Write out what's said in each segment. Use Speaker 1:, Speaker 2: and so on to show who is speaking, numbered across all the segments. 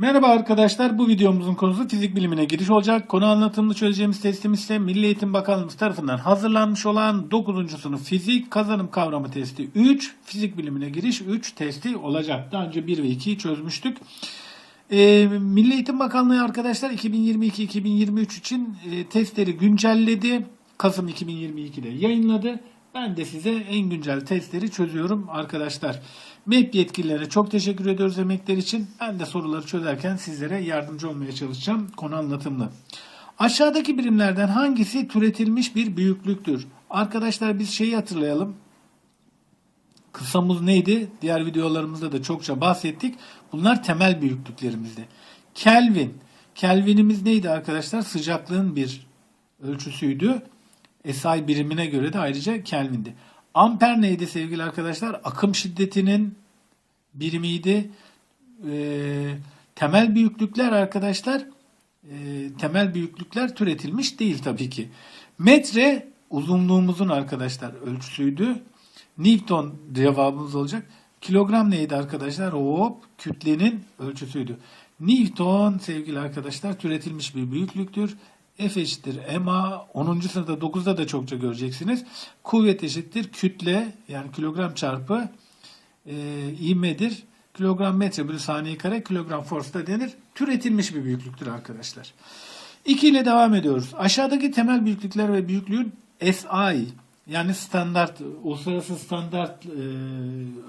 Speaker 1: Merhaba arkadaşlar, bu videomuzun konusu fizik bilimine giriş olacak. Konu anlatımını çözeceğimiz testimiz ise Milli Eğitim Bakanlığımız tarafından hazırlanmış olan 9. sınıf fizik kazanım kavramı testi 3, fizik bilimine giriş 3 testi olacak. Daha önce 1 ve 2'yi çözmüştük. Ee, Milli Eğitim Bakanlığı arkadaşlar 2022-2023 için e, testleri güncelledi. Kasım 2022'de yayınladı. Ben de size en güncel testleri çözüyorum arkadaşlar. MEP yetkililerine çok teşekkür ediyoruz emekler için. Ben de soruları çözerken sizlere yardımcı olmaya çalışacağım konu anlatımlı. Aşağıdaki birimlerden hangisi türetilmiş bir büyüklüktür? Arkadaşlar biz şeyi hatırlayalım. Kısamız neydi? Diğer videolarımızda da çokça bahsettik. Bunlar temel büyüklüklerimizdi. Kelvin. Kelvinimiz neydi arkadaşlar? Sıcaklığın bir ölçüsüydü. SI birimine göre de ayrıca Kelvin'di. Amper neydi sevgili arkadaşlar? Akım şiddetinin birimiydi. Ee, temel büyüklükler arkadaşlar e, temel büyüklükler türetilmiş değil tabii ki. Metre uzunluğumuzun arkadaşlar ölçüsüydü. Newton cevabımız olacak. Kilogram neydi arkadaşlar? Hop kütlenin ölçüsüydü. Newton sevgili arkadaşlar türetilmiş bir büyüklüktür. F eşittir ma 10. sınıfta 9'da da çokça göreceksiniz. Kuvvet eşittir kütle yani kilogram çarpı e, ivmedir. Kilogram metre bölü saniye kare kilogram force da denir. Türetilmiş bir büyüklüktür arkadaşlar. 2 ile devam ediyoruz. Aşağıdaki temel büyüklükler ve büyüklüğün SI yani standart uluslararası standart e,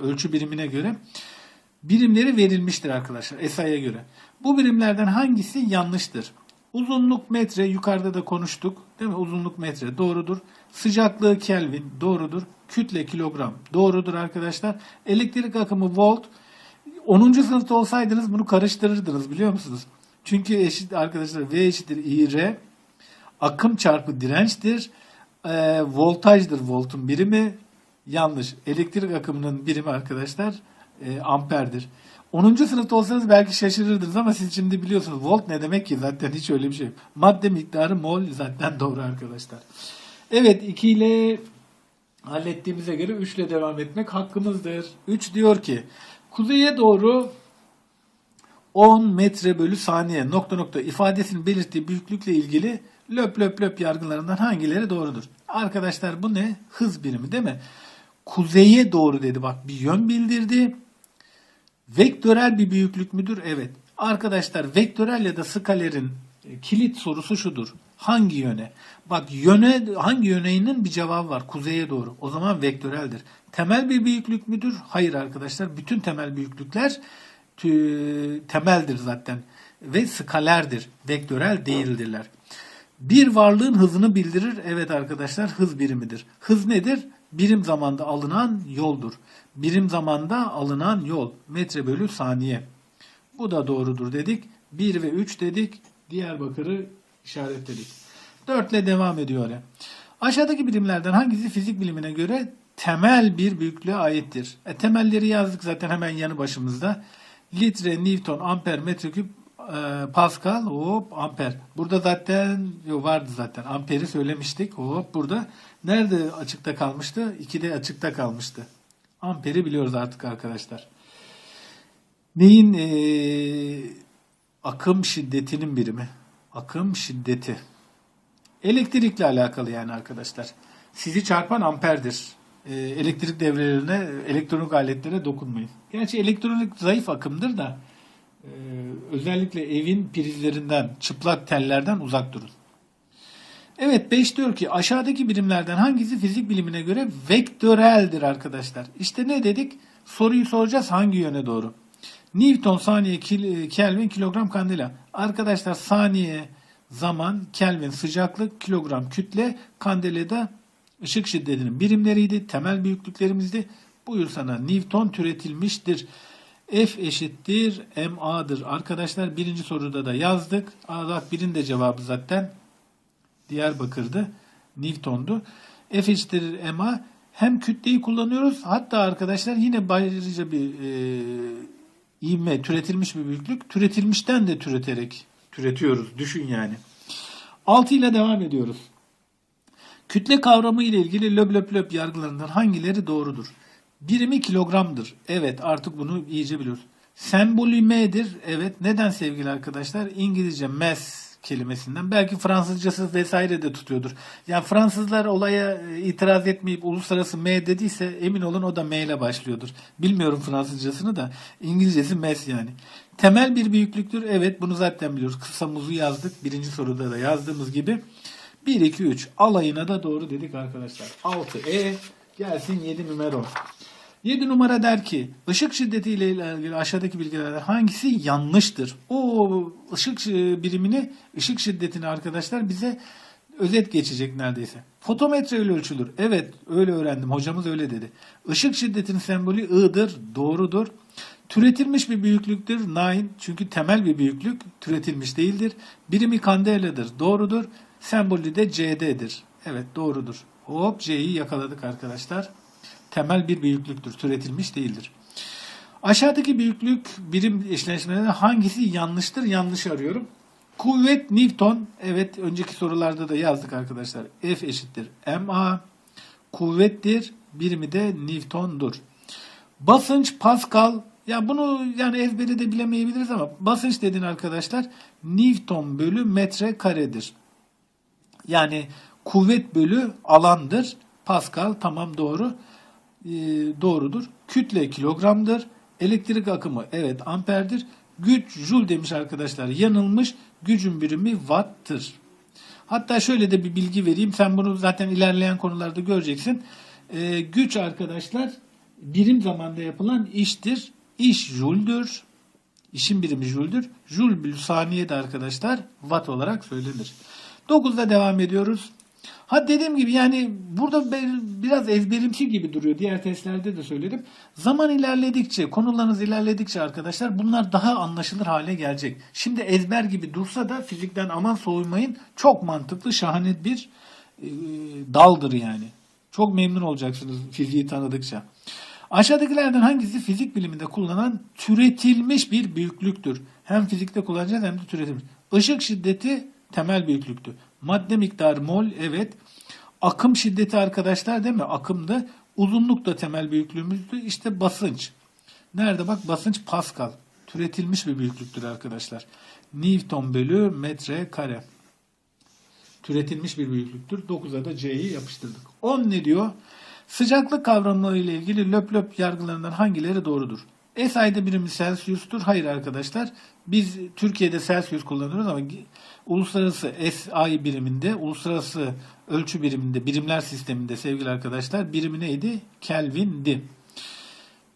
Speaker 1: ölçü birimine göre birimleri verilmiştir arkadaşlar SI'ye göre. Bu birimlerden hangisi yanlıştır? Uzunluk metre yukarıda da konuştuk. Değil mi? Uzunluk metre doğrudur. Sıcaklığı Kelvin doğrudur. Kütle kilogram doğrudur arkadaşlar. Elektrik akımı volt 10. sınıfta olsaydınız bunu karıştırırdınız biliyor musunuz? Çünkü eşit arkadaşlar V eşittir IR akım çarpı dirençtir. E, voltajdır voltun birimi. Yanlış. Elektrik akımının birimi arkadaşlar e, amperdir. 10. sınıfta olsanız belki şaşırırdınız ama siz şimdi biliyorsunuz volt ne demek ki zaten hiç öyle bir şey yok. Madde miktarı mol zaten doğru arkadaşlar. Evet 2 ile hallettiğimize göre 3 ile devam etmek hakkımızdır. 3 diyor ki kuzeye doğru 10 metre bölü saniye nokta nokta ifadesinin belirttiği büyüklükle ilgili löp löp löp yargılarından hangileri doğrudur? Arkadaşlar bu ne? Hız birimi değil mi? Kuzeye doğru dedi bak bir yön bildirdi. Vektörel bir büyüklük müdür? Evet. Arkadaşlar vektörel ya da skalerin e, kilit sorusu şudur. Hangi yöne? Bak yöne hangi yöneğinin bir cevabı var. Kuzeye doğru. O zaman vektöreldir. Temel bir büyüklük müdür? Hayır arkadaşlar. Bütün temel büyüklükler temeldir zaten. Ve skalerdir. Vektörel değildirler. Bir varlığın hızını bildirir. Evet arkadaşlar hız birimidir. Hız nedir? Birim zamanda alınan yoldur. Birim zamanda alınan yol. Metre bölü saniye. Bu da doğrudur dedik. 1 ve 3 dedik. Diyarbakır'ı işaretledik. 4 ile devam ediyor. Aşağıdaki birimlerden hangisi fizik bilimine göre temel bir büyüklüğe aittir? E, temelleri yazdık zaten hemen yanı başımızda. Litre, Newton, amper, metreküp, e, Pascal, hop amper. Burada zaten vardı zaten. Amperi söylemiştik. Hop burada. Nerede açıkta kalmıştı? 2'de açıkta kalmıştı. Amperi biliyoruz artık arkadaşlar. Neyin e, akım şiddetinin birimi? Akım şiddeti. Elektrikle alakalı yani arkadaşlar. Sizi çarpan amperdir. E, elektrik devrelerine, elektronik aletlere dokunmayın. Gerçi elektronik zayıf akımdır da e, özellikle evin prizlerinden, çıplak tellerden uzak durun. Evet 5 diyor ki aşağıdaki birimlerden hangisi fizik bilimine göre vektöreldir arkadaşlar. İşte ne dedik? Soruyu soracağız hangi yöne doğru? Newton saniye kil- Kelvin kilogram kandela. Arkadaşlar saniye zaman Kelvin sıcaklık kilogram kütle kandelada ışık şiddetinin birimleriydi. Temel büyüklüklerimizdi. Buyur sana Newton türetilmiştir. F eşittir MA'dır. Arkadaşlar birinci soruda da yazdık. Bak birinin de cevabı zaten Diyarbakır'dı. Newton'du. F eşittir MA. Hem kütleyi kullanıyoruz. Hatta arkadaşlar yine ayrıca bir e, ivme türetilmiş bir büyüklük. Türetilmişten de türeterek türetiyoruz. Düşün yani. 6 ile devam ediyoruz. Kütle kavramı ile ilgili löp löp löp yargılarından hangileri doğrudur? Birimi kilogramdır. Evet artık bunu iyice biliyoruz. Sembolü M'dir. Evet. Neden sevgili arkadaşlar? İngilizce mass kelimesinden. Belki Fransızcası vesaire de tutuyordur. Yani Fransızlar olaya e, itiraz etmeyip uluslararası M dediyse emin olun o da M ile başlıyordur. Bilmiyorum Fransızcasını da. İngilizcesi mass yani. Temel bir büyüklüktür. Evet bunu zaten biliyoruz. Kısa muzu yazdık. Birinci soruda da yazdığımız gibi. 1, 2, 3 alayına da doğru dedik arkadaşlar. 6 E gelsin 7 numara. 7 numara der ki ışık şiddetiyle ilgili aşağıdaki bilgilerden hangisi yanlıştır? O ışık birimini, ışık şiddetini arkadaşlar bize özet geçecek neredeyse. Fotometre ile ölçülür. Evet öyle öğrendim. Hocamız öyle dedi. Işık şiddetinin sembolü I'dır. Doğrudur. Türetilmiş bir büyüklüktür. Nine. Çünkü temel bir büyüklük. Türetilmiş değildir. Birimi kandeladır. Doğrudur. Sembolü de CD'dir. Evet doğrudur. Hop C'yi yakaladık arkadaşlar. Temel bir büyüklüktür. Türetilmiş değildir. Aşağıdaki büyüklük birim eşleşmelerinde hangisi yanlıştır? Yanlış arıyorum. Kuvvet Newton. Evet önceki sorularda da yazdık arkadaşlar. F eşittir ma. Kuvvettir. Birimi de Newton'dur. Basınç Pascal. Ya bunu yani ezberi de bilemeyebiliriz ama basınç dedin arkadaşlar Newton bölü metre karedir. Yani kuvvet bölü alandır. Pascal tamam doğru. Ee, doğrudur. Kütle kilogramdır. Elektrik akımı evet amperdir. Güç joule demiş arkadaşlar. Yanılmış. Gücün birimi watt'tır. Hatta şöyle de bir bilgi vereyim. Sen bunu zaten ilerleyen konularda göreceksin. Ee, güç arkadaşlar birim zamanda yapılan iştir. İş joule'dür. İşin birimi joule'dür. Joule bölü saniye de arkadaşlar watt olarak söylenir. 9'da devam ediyoruz. Ha dediğim gibi yani burada biraz ezberimsi gibi duruyor. Diğer testlerde de söyledim. Zaman ilerledikçe, konularınız ilerledikçe arkadaşlar bunlar daha anlaşılır hale gelecek. Şimdi ezber gibi dursa da fizikten aman soğumayın. Çok mantıklı, şahane bir e, daldır yani. Çok memnun olacaksınız fiziği tanıdıkça. Aşağıdakilerden hangisi fizik biliminde kullanılan türetilmiş bir büyüklüktür? Hem fizikte kullanacağız hem de türetilmiş. Işık şiddeti temel büyüklüktü. Madde miktarı mol evet. Akım şiddeti arkadaşlar değil mi? Akımda uzunluk da temel büyüklüğümüzdü. İşte basınç. Nerede bak basınç Pascal. Türetilmiş bir büyüklüktür arkadaşlar. Newton bölü metre kare. Türetilmiş bir büyüklüktür. 9'a da C'yi yapıştırdık. 10 ne diyor? Sıcaklık kavramları ile ilgili löp löp yargılarından hangileri doğrudur? S ayda birimi Celsius'tur. Hayır arkadaşlar. Biz Türkiye'de Celsius kullanıyoruz ama uluslararası SI biriminde, uluslararası ölçü biriminde, birimler sisteminde sevgili arkadaşlar birimi neydi? Kelvin'di.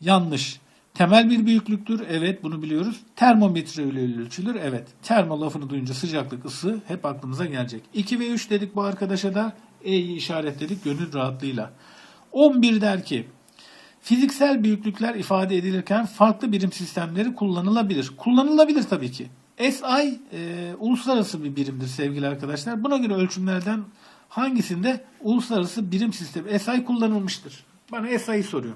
Speaker 1: Yanlış. Temel bir büyüklüktür. Evet bunu biliyoruz. Termometre ile ölçülür. Evet. Termo lafını duyunca sıcaklık, ısı hep aklımıza gelecek. 2 ve 3 dedik bu arkadaşa da E'yi işaretledik gönül rahatlığıyla. 11 der ki Fiziksel büyüklükler ifade edilirken farklı birim sistemleri kullanılabilir. Kullanılabilir tabii ki. SI e, uluslararası bir birimdir sevgili arkadaşlar. Buna göre ölçümlerden hangisinde uluslararası birim sistemi SI kullanılmıştır? Bana SI'yi soruyor.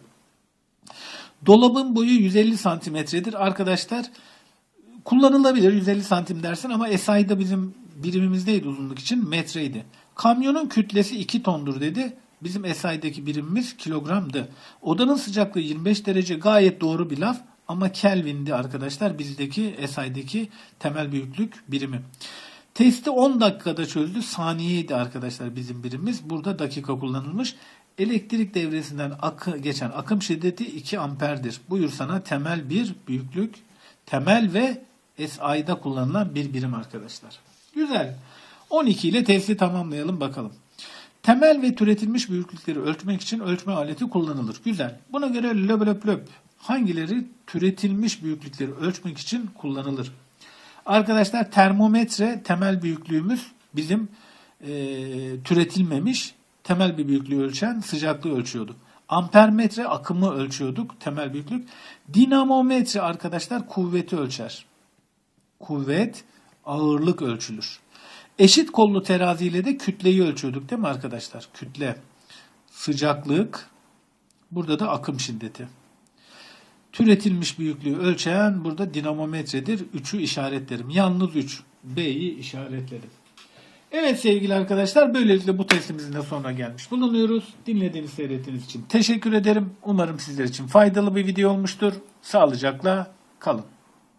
Speaker 1: Dolabın boyu 150 santimetredir arkadaşlar. Kullanılabilir 150 santim dersin ama SI'da bizim birimimiz neydi uzunluk için? Metreydi. Kamyonun kütlesi 2 tondur dedi. Bizim SI'deki birimimiz kilogramdı. Odanın sıcaklığı 25 derece gayet doğru bir laf ama Kelvin'di arkadaşlar bizdeki SI'deki temel büyüklük birimi. Testi 10 dakikada çözdü. Saniyeydi arkadaşlar bizim birimimiz. Burada dakika kullanılmış. Elektrik devresinden akı, geçen akım şiddeti 2 amperdir. Buyur sana temel bir büyüklük. Temel ve SI'da kullanılan bir birim arkadaşlar. Güzel. 12 ile testi tamamlayalım bakalım. Temel ve türetilmiş büyüklükleri ölçmek için ölçme aleti kullanılır. Güzel. Buna göre löp löp löp hangileri türetilmiş büyüklükleri ölçmek için kullanılır? Arkadaşlar termometre temel büyüklüğümüz bizim e, türetilmemiş temel bir büyüklüğü ölçen sıcaklığı ölçüyordu. Ampermetre akımı ölçüyorduk temel büyüklük. Dinamometre arkadaşlar kuvveti ölçer. Kuvvet ağırlık ölçülür. Eşit kollu teraziyle de kütleyi ölçüyorduk değil mi arkadaşlar? Kütle, sıcaklık, burada da akım şiddeti. Türetilmiş büyüklüğü ölçen burada dinamometredir. 3'ü işaretlerim. Yalnız 3. B'yi işaretledim. Evet sevgili arkadaşlar böylelikle bu testimizin de sonuna gelmiş bulunuyoruz. Dinlediğiniz seyrettiğiniz için teşekkür ederim. Umarım sizler için faydalı bir video olmuştur. Sağlıcakla Kalın.